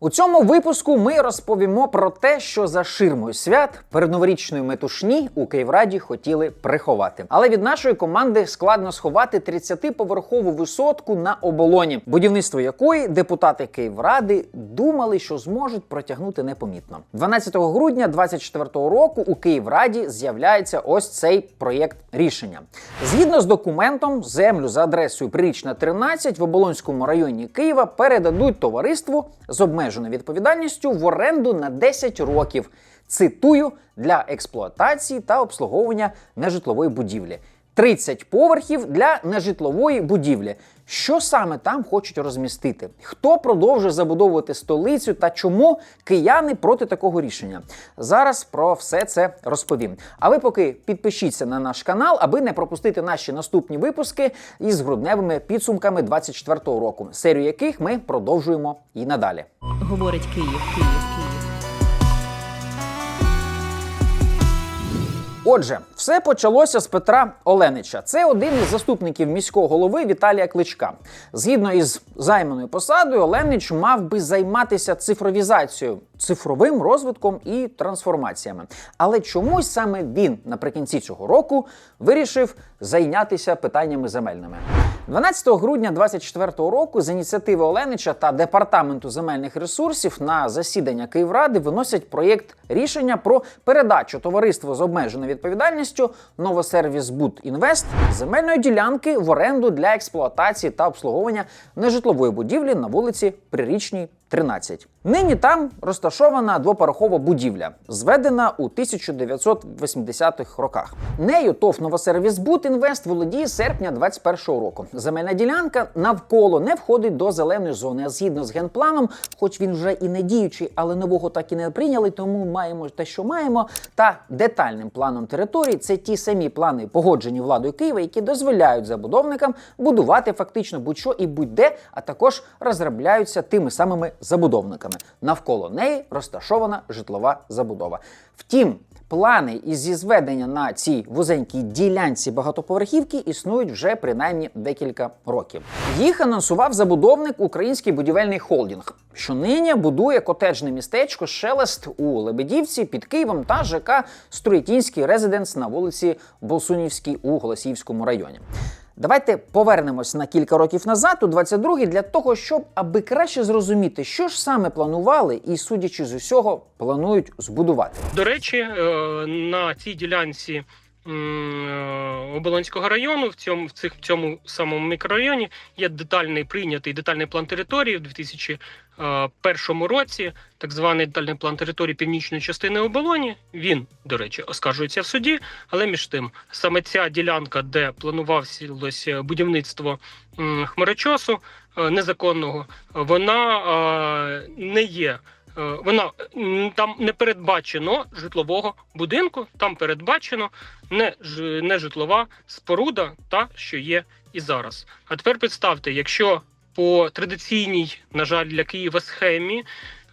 У цьому випуску ми розповімо про те, що за ширмою свят передноворічної метушні у Київраді хотіли приховати. Але від нашої команди складно сховати 30-поверхову висотку на оболоні, будівництво якої депутати Київради думали, що зможуть протягнути непомітно. 12 грудня 2024 року у Київраді з'являється ось цей проєкт рішення. Згідно з документом, землю за адресою Прирічна 13 в Оболонському районі Києва передадуть товариству з обмеженою відповідальністю в оренду на 10 років. Цитую для експлуатації та обслуговування нежитлової будівлі. 30 поверхів для нежитлової будівлі. Що саме там хочуть розмістити? Хто продовжує забудовувати столицю та чому кияни проти такого рішення? Зараз про все це розповім. А ви поки підпишіться на наш канал, аби не пропустити наші наступні випуски із грудневими підсумками 24-го року, серію яких ми продовжуємо і надалі. Говорить Київ, Київ, Отже, все почалося з Петра Оленича. Це один із заступників міського голови Віталія Кличка. Згідно із займаною посадою, Оленич мав би займатися цифровізацією, цифровим розвитком і трансформаціями. Але чомусь саме він наприкінці цього року вирішив зайнятися питаннями земельними. 12 грудня 2024 року з ініціативи Оленича та департаменту земельних ресурсів на засідання Київради виносять проєкт рішення про передачу товариству з обмеженою відповідальністю Новосервіс Буд Інвест земельної ділянки в оренду для експлуатації та обслуговування нежитлової будівлі на вулиці Прирічній. 13. Нині там розташована двоповерхова будівля, зведена у 1980-х роках. Нею ТОВ Новосервіс Бут Інвест володіє з серпня 21-го року. Земельна ділянка навколо не входить до зеленої зони, а згідно з генпланом, хоч він вже і не діючий, але нового так і не прийняли, тому маємо те, що маємо. Та детальним планом території це ті самі плани, погоджені владою Києва, які дозволяють забудовникам будувати фактично будь-що і будь-де, а також розробляються тими самими забудовниками. Навколо неї розташована житлова забудова. Втім, плани із зі зведення на цій вузенькій ділянці багатоповерхівки існують вже принаймні декілька років. Їх анонсував забудовник Український будівельний холдинг, що нині будує котеджне містечко Шелест у Лебедівці під Києвом та ЖК Строєтінський резиденс на вулиці Болсунівській у Голосіївському районі. Давайте повернемось на кілька років назад, у 22-й, для того, щоб аби краще зрозуміти, що ж саме планували, і судячи з усього, планують збудувати. До речі, е, на цій ділянці Оболонського району, в цьому, в цих, в цьому самому мікрорайоні, є детальний прийнятий детальний план території в 2001 році, так званий детальний план території північної частини Оболоні. Він, до речі, оскаржується в суді, але між тим, саме ця ділянка, де планувалося будівництво хмарочосу е, незаконного, вона е, не є. Е, Вона там не передбачено житлового будинку, там передбачено не, не житлова споруда, та що є і зараз. А тепер представте, якщо по традиційній, на жаль, для Києва схемі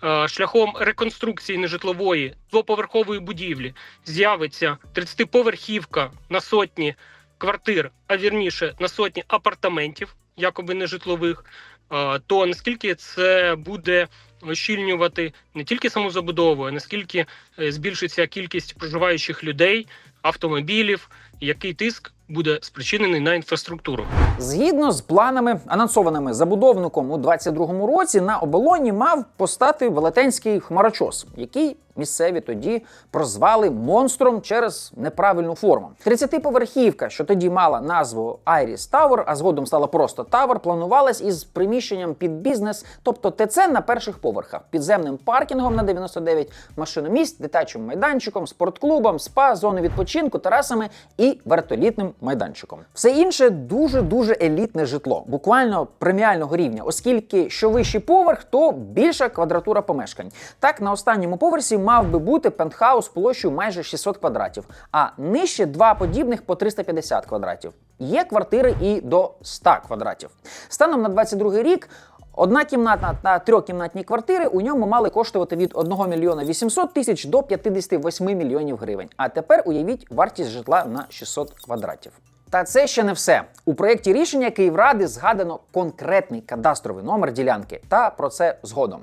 е, шляхом реконструкції нежитлової двоповерхової будівлі з'явиться 30-поверхівка на сотні квартир, а вірніше на сотні апартаментів, якоби нежитлових, е, то наскільки це буде ощільнювати не тільки саму забудову, а наскільки е, збільшиться кількість проживаючих людей, автомобілів, який тиск буде спричинений на інфраструктуру. Згідно з планами, анонсованими забудовником у 22-му році, на оболоні мав постати велетенський хмарочос, який місцеві тоді прозвали монстром через неправильну форму. 30-поверхівка, що тоді мала назву Iris Tower, а згодом стала просто Tower, планувалась із приміщенням під бізнес, тобто ТЦ на перших поверхах, підземним паркінгом на 99 машиномісць, дитячим майданчиком, спортклубом, спа, зоною відпочинку, терасами і вертолітним майданчиком. Все інше дуже дуже елітне житло, буквально преміального рівня, оскільки що вищий поверх, то більша квадратура помешкань. Так на останньому поверсі мав би бути пентхаус площею майже 600 квадратів, а нижче два подібних по 350 квадратів. Є квартири і до 100 квадратів. Станом на 22 рік. Одна кімнатна та трьохкімнатні квартири у ньому мали коштувати від 1 мільйона 800 тисяч до 58 мільйонів гривень. А тепер уявіть вартість житла на 600 квадратів. Та це ще не все. У проєкті рішення Київради згадано конкретний кадастровий номер ділянки. Та про це згодом.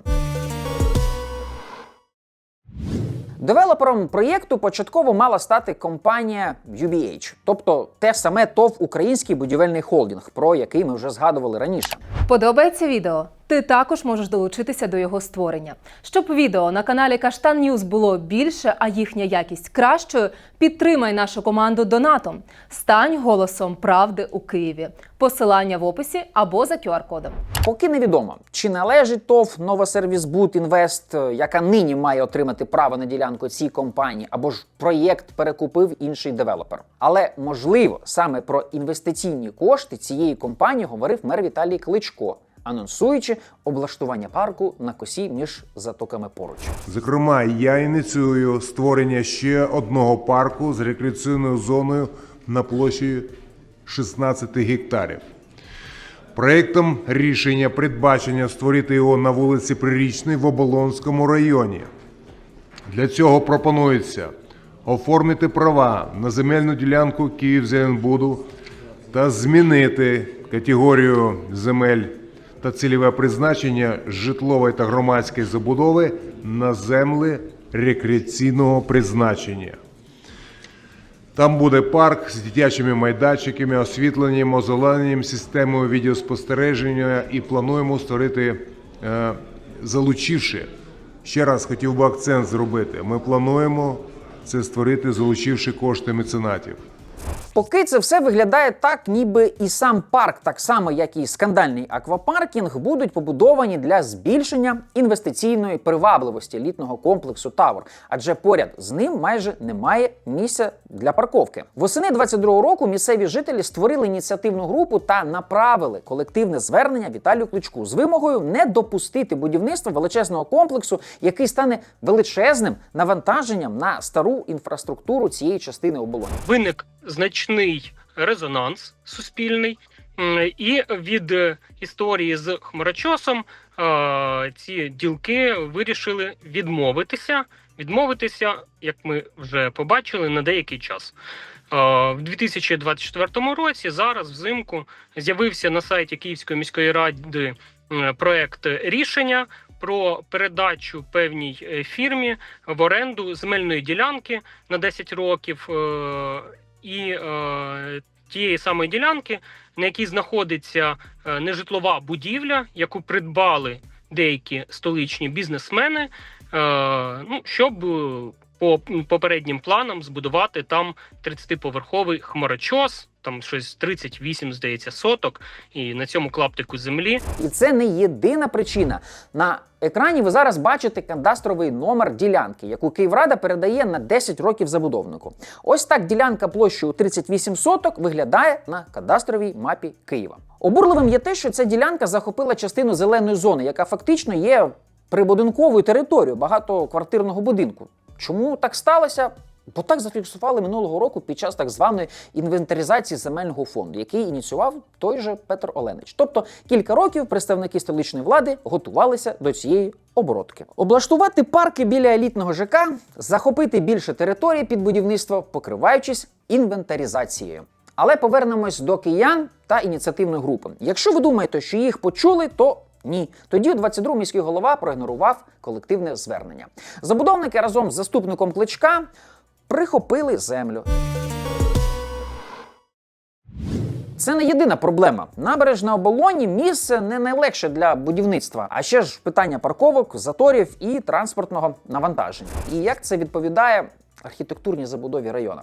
Девелопером проєкту початково мала стати компанія UBH, тобто те саме ТОВ Український будівельний холдинг, про який ми вже згадували раніше. Подобається відео? Ти також можеш долучитися до його створення. Щоб відео на каналі Каштан Ньюз було більше, а їхня якість кращою, підтримай нашу команду донатом. Стань голосом правди у Києві. Посилання в описі або за QR-кодом. Поки невідомо, чи належить ТОВ Новосервісбут Інвест, е, яка нині має отримати право на ділянку цій компанії, або ж проєкт перекупив інший девелопер. Але можливо, саме про інвестиційні кошти цієї компанії говорив мер Віталій Кличко, анонсуючи облаштування парку на косі між затоками поруч. Зокрема, я ініціюю створення ще одного парку з рекреаційною зоною на площі 16 гектарів. Проєктом рішення передбачення створити його на вулиці Прирічній в Оболонському районі. Для цього пропонується оформити права на земельну ділянку Київзеленбуду та змінити категорію земель та цільове призначення житлової та громадської забудови на землі рекреаційного призначення. Там буде парк з дитячими майданчиками, освітленням, озелененням, системою відеоспостереження і плануємо створити, е, залучивши, ще раз хотів би акцент зробити, ми плануємо це створити, залучивши кошти меценатів. Поки це все виглядає так, ніби і сам парк, так само як і скандальний аквапаркінг, будуть побудовані для збільшення інвестиційної привабливості літнього комплексу Тавр, адже поряд з ним майже немає місця для парковки. Восени 22-го року місцеві жителі створили ініціативну групу та направили колективне звернення Віталію Кличку з вимогою не допустити будівництва величезного комплексу, який стане величезним навантаженням на стару інфраструктуру цієї частини оболоні. виник значний резонанс суспільний. І від е, історії з хмарочосом е, ці ділки вирішили відмовитися. Відмовитися, як ми вже побачили, на деякий час. Е, В 2024 році, зараз взимку, з'явився на сайті Київської міської ради проект рішення про передачу певній фірмі в оренду земельної ділянки на 10 років. І е, тієї самої ділянки, на якій знаходиться е, нежитлова будівля, яку придбали деякі столичні бізнесмени, е, ну, щоб е, по попереднім планам збудувати там 30-поверховий хмарочос, там щось 38, здається, соток, і на цьому клаптику землі І це не єдина причина. На екрані ви зараз бачите кадастровий номер ділянки, яку Київрада передає на 10 років забудовнику. Ось так ділянка площею 38 соток виглядає на кадастровій мапі Києва. Обурливим є те, що ця ділянка захопила частину зеленої зони, яка фактично є прибудинковою територією багатоквартирного будинку. Чому так сталося? Бо так зафіксували минулого року під час так званої інвентаризації земельного фонду, який ініціював той же Петр Оленич. Тобто кілька років представники столичної влади готувалися до цієї оборотки. Облаштувати парки біля елітного ЖК, захопити більше території під будівництво, покриваючись інвентаризацією. Але повернемось до киян та ініціативної групи. Якщо ви думаєте, що їх почули, то ні. Тоді у 22 міський голова проігнорував колективне звернення. Забудовники разом з заступником кличка прихопили землю. Це не єдина проблема. Набережна оболоні місце не найлегше для будівництва, а ще ж питання парковок, заторів і транспортного навантаження. І як це відповідає архітектурній забудові району?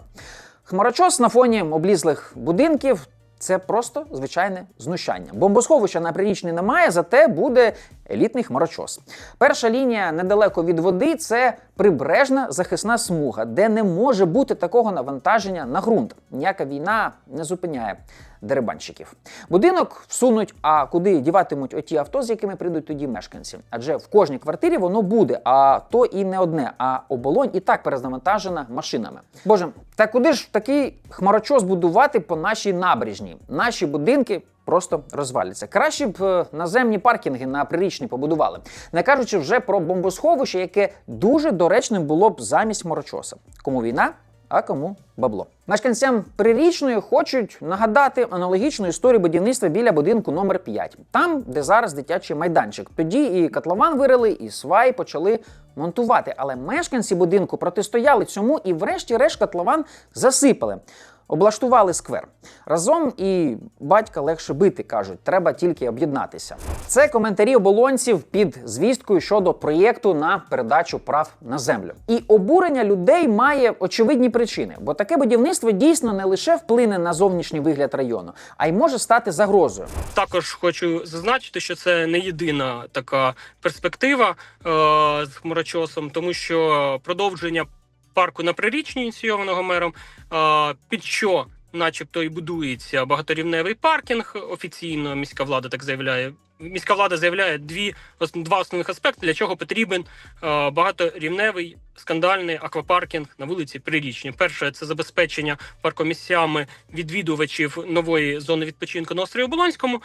Хмарочос на фоні облізлих будинків. Це просто звичайне знущання. Бомбосховища на прирічні немає, зате буде елітний хмарочос. Перша лінія недалеко від води це прибережна захисна смуга, де не може бути такого навантаження на ґрунт. Ніяка війна не зупиняє дерибанщиків. Будинок всунуть, а куди діватимуть оті авто, з якими прийдуть тоді мешканці? Адже в кожній квартирі воно буде, а то і не одне, а оболонь і так перезнавантажена машинами. Боже, та куди ж такий хмарочос будувати по нашій набережній? Наші будинки просто розваляться. Краще б е, наземні паркінги на прирічні побудували, не кажучи вже про бомбосховище, яке дуже доречним було б замість хмарочоса. Кому війна? А кому бабло. Мешканцям прирічної хочуть нагадати аналогічну історію будівництва біля будинку номер 5 там, де зараз дитячий майданчик. Тоді і котлован вирили, і сваї почали монтувати. Але мешканці будинку протистояли цьому і, врешті-решт, котлован засипали. Облаштували сквер. Разом і батька легше бити, кажуть, треба тільки об'єднатися. Це коментарі оболонців під звісткою щодо проєкту на передачу прав на землю. І обурення людей має очевидні причини, бо таке будівництво дійсно не лише вплине на зовнішній вигляд району, а й може стати загрозою. Також хочу зазначити, що це не єдина така перспектива е, з хмарочосом, тому що продовження парку на прирічні, ініційованого мером, під що, начебто, і будується багаторівневий паркінг. Офіційно міська влада так заявляє. Міська влада заявляє дві два основних аспекти, для чого потрібен е, багаторівневий скандальний аквапаркінг на вулиці Прирічні. Перше це забезпечення паркомісцями відвідувачів нової зони відпочинку на острові Оболонському.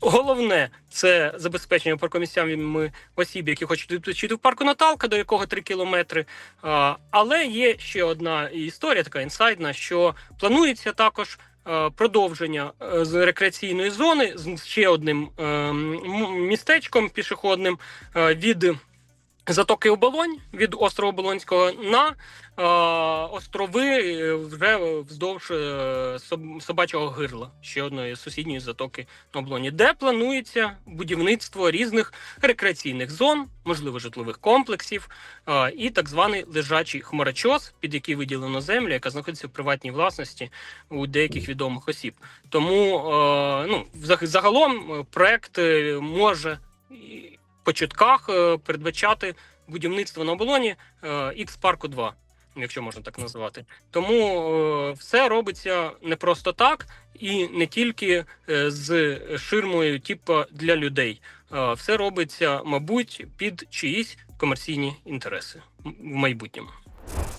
Головне це забезпечення паркомісцями осіб, які хочуть відпочити в парку Наталка, до якого 3 кілометри. А, Але є ще одна історія, така інсайдна, що планується також. Е, Продовження е, з рекреаційної зони з ще одним е, містечком пішохідним е, від затоки Оболонь від острова Оболонського на е, острови е, вже вздовж е, собачого гирла, ще одної сусідньої затоки на Оболоні, де планується будівництво різних рекреаційних зон, можливо, житлових комплексів е, і так званий лежачий хмарочос, під який виділено землю, яка знаходиться в приватній власності у деяких відомих осіб. Тому е, ну, загалом е, проект е, може по чутках е, передбачати будівництво на оболоні X парку 2 якщо можна так назвати. Тому е, все робиться не просто так і не тільки е, з ширмою, типу для людей. Е, все робиться, мабуть, під чиїсь комерційні інтереси в майбутньому.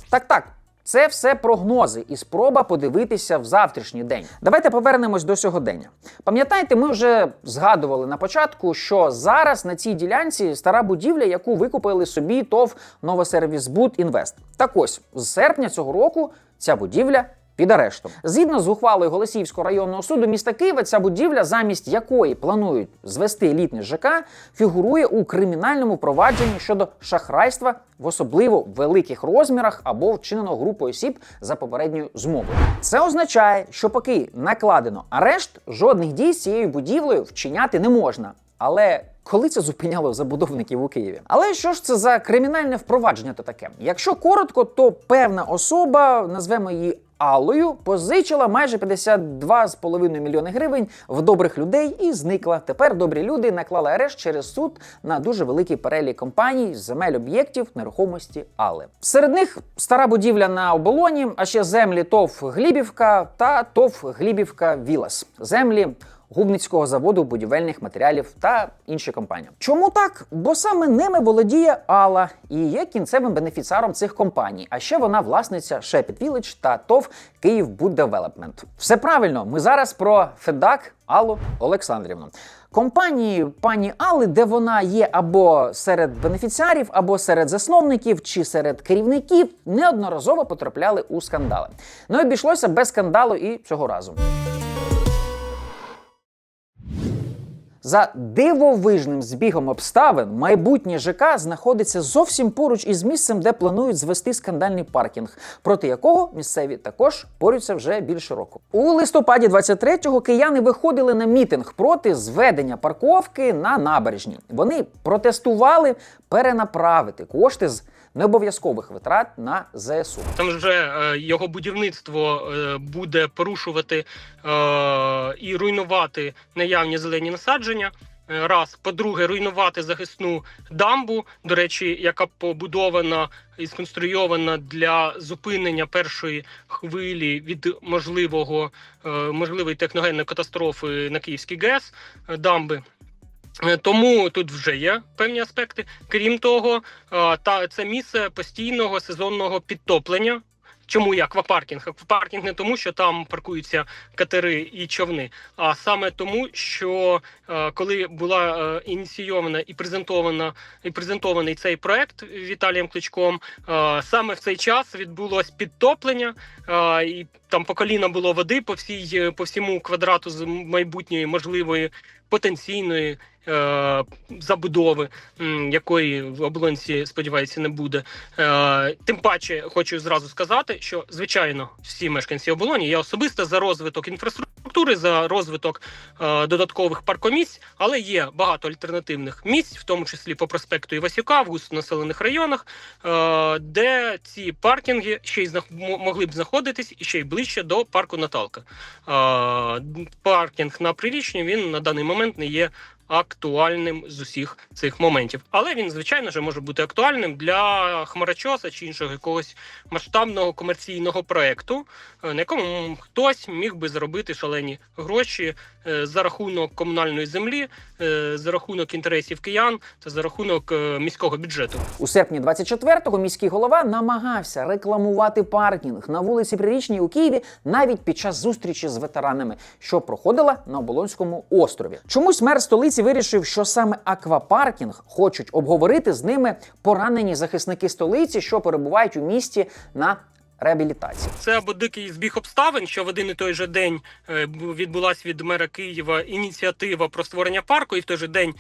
Так, так. Це все прогнози і спроба подивитися в завтрашній день. Давайте повернемось до сьогодення. Пам'ятаєте, ми вже згадували на початку, що зараз на цій ділянці стара будівля, яку викупили собі ТОВ Новосервісбуд Інвест. Так ось з серпня цього року ця будівля. Під арештом згідно з ухвалою Голосіївського районного суду міста Києва, ця будівля, замість якої планують звести елітний ЖК, фігурує у кримінальному провадженні щодо шахрайства в особливо великих розмірах або вчиненого групою осіб за попередньою змовою. Це означає, що поки накладено арешт, жодних дій з цією будівлею вчиняти не можна. Але коли це зупиняло забудовників у Києві? Але що ж це за кримінальне впровадження то таке? Якщо коротко, то певна особа, назвемо її Аллою, позичила майже 52,5 мільйони гривень в добрих людей і зникла. Тепер добрі люди наклали арешт через суд на дуже великий перелік компаній, земель об'єктів нерухомості Але. Серед них стара будівля на оболоні, а ще землі ТОВ Глібівка та ТОВ Глібівка Вілас. Землі Губницького заводу будівельних матеріалів та інші компанії. Чому так? Бо саме ними володіє Алла і є кінцевим бенефіціаром цих компаній. А ще вона власниця Шепіт Village та ТОВ Київ Девелопмент. Все правильно, ми зараз про Федак Аллу Олександрівну. Компанії пані Алли, де вона є або серед бенефіціарів, або серед засновників, чи серед керівників, неодноразово потрапляли у скандали. Не обійшлося без скандалу і цього разу. За дивовижним збігом обставин майбутнє ЖК знаходиться зовсім поруч із місцем, де планують звести скандальний паркінг, проти якого місцеві також борються вже більше року. У листопаді 23-го кияни виходили на мітинг проти зведення парковки на набережні. Вони протестували перенаправити кошти з необов'язкових витрат на ЗСУ. Там вже е, його будівництво е, буде порушувати е, і руйнувати наявні зелені насадження. Е, Раз, по-друге, руйнувати захисну дамбу, до речі, яка побудована і сконструйована для зупинення першої хвилі від можливого е, можливої техногенної катастрофи на Київській ГЕС е, дамби. Е, Тому тут вже є певні аспекти. Крім того, е, та це місце постійного сезонного підтоплення. Чому є аквапаркінг? Аквапаркінг не тому, що там паркуються катери і човни, а саме тому, що е, коли була ініційована і презентована і презентований цей проект Віталієм Кличком, саме в цей час відбулось підтоплення, і там по коліна було води по всій по всьому квадрату з майбутньої можливої потенційної е, забудови, якої в оболонці, сподіваюся, не буде. Е, тим паче хочу зразу сказати, що звичайно всі мешканці оболоні я особисто за розвиток інфраструктури, за розвиток е, додаткових паркомісць, але є багато альтернативних місць, в тому числі по проспекту Івасюка в густонаселених районах, де ці паркінги ще й могли б знаходитись і ще й ближче до парку Наталка. Паркінг на Прирічні він на даний момент не є актуальним з усіх цих моментів. Але він, звичайно ж, може бути актуальним для хмарочоса чи іншого якогось масштабного комерційного проекту, е, на якому хтось міг би заробити шалені гроші е, за рахунок комунальної землі, е, за рахунок інтересів киян та за рахунок міського бюджету. У серпні 24-го міський голова намагався рекламувати паркінг на вулиці Прирічній у Києві навіть під час зустрічі з ветеранами, що проходила на Оболонському острові. Чомусь мер столиці вирішив, що саме аквапаркінг хочуть обговорити з ними поранені захисники столиці, що перебувають у місті на реабілітації. Це або дикий збіг обставин, що в один і той же день е, бу- відбулась від мера Києва ініціатива про створення парку, і в той же день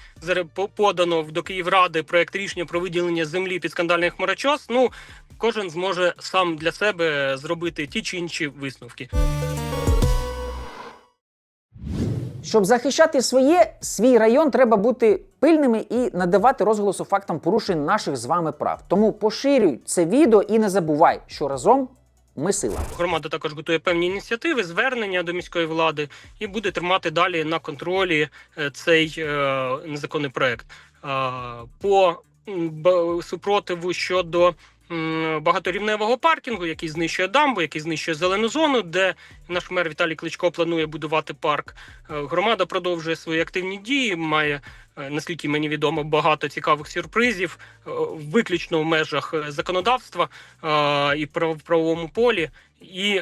подано до Київради проект рішення про виділення землі під скандальний хмарочос. Ну кожен зможе сам для себе зробити ті чи інші висновки. Щоб захищати своє, свій район треба бути пильними і надавати розголосу фактам порушень наших з вами прав. Тому поширюй це відео і не забувай, що разом ми сила. Громада також готує певні ініціативи, звернення до міської влади і буде тримати далі на контролі е, цей е, незаконний проект. По супротиву щодо багаторівневого паркінгу, який знищує дамбу, який знищує зелену зону, де наш мер Віталій Кличко планує будувати парк. Е, Громада продовжує свої активні дії. Має е, наскільки мені відомо багато цікавих сюрпризів, е, виключно в межах законодавства і в правовому полі, і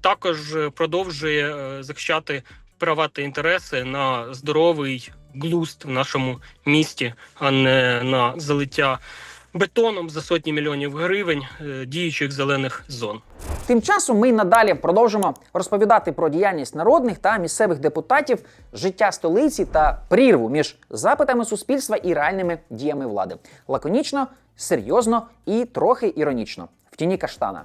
також продовжує захищати права та інтереси на здоровий глузд в нашому місті, а не на залиття бетоном за сотні мільйонів гривень е, діючих зелених зон. Тим часом ми надалі продовжимо розповідати про діяльність народних та місцевих депутатів, життя столиці та прірву між запитами суспільства і реальними діями влади. Лаконічно, серйозно і трохи іронічно. В тіні каштана.